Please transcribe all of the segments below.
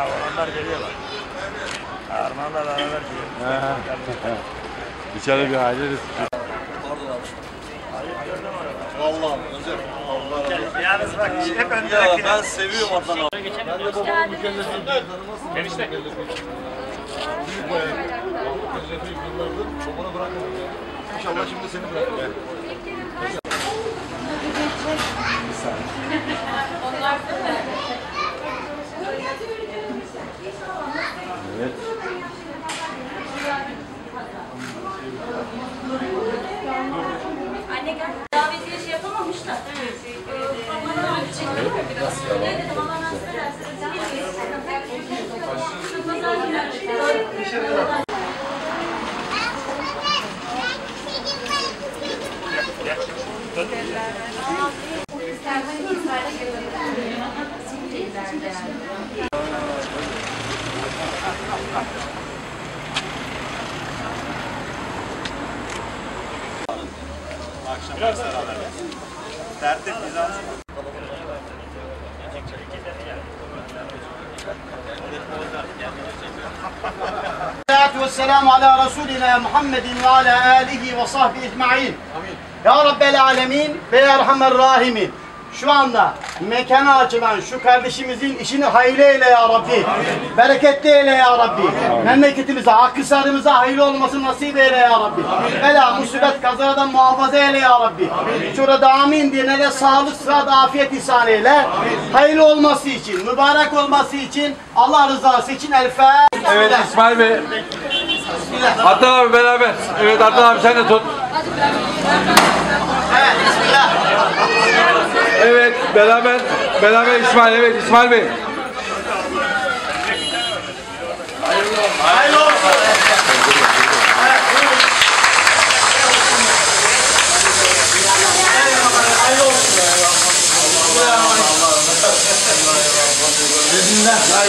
Armanlar geliyorlar. Armanlar beraber geliyor. İçeri bir aile Vallahi özel. Allah razı olsun. Yalnız bak hep önde Ya ben seviyorum Adnan abi. Ben de babamın mükellefiyim. Enişte. Büyük bayağı. Mükellefiyim yıllardır. Babana bırakmadım ya. İnşallah şimdi seni bırakırım. Evet. Anne gel. Davetiye şey yapamamış da. Evet. Çekiyor biraz. Ne dedim Allah nasip ederse. Pazar günü. Biraz beraber. Tertip güzel. الصلاة والسلام على رسولنا محمد وعلى آله وصحبه ecmaîn. Ya Rabbel Alemin ve Ya Erhamer Rahimin. şu anda mekana açılan şu kardeşimizin işini hayırlı eyle ya Rabbi. Bereketli eyle ya Rabbi. Memleketimize, Akkısar'ımıza hayırlı olmasını nasip eyle ya Rabbi. Bela, musibet, kazadan muhafaza eyle ya Rabbi. Şurada amin diye de sağlık, sıhhat, afiyet ihsan eyle. Hayırlı olması için, mübarek olması için, Allah rızası için El Fatiha. Evet İsmail Bey. Adnan abi beraber. Evet Adnan abi sen de tut. Evet beraber. Beraber İsmail. Evet İsmail Bey. Hayırlı olsun. Sağ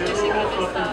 for just significant.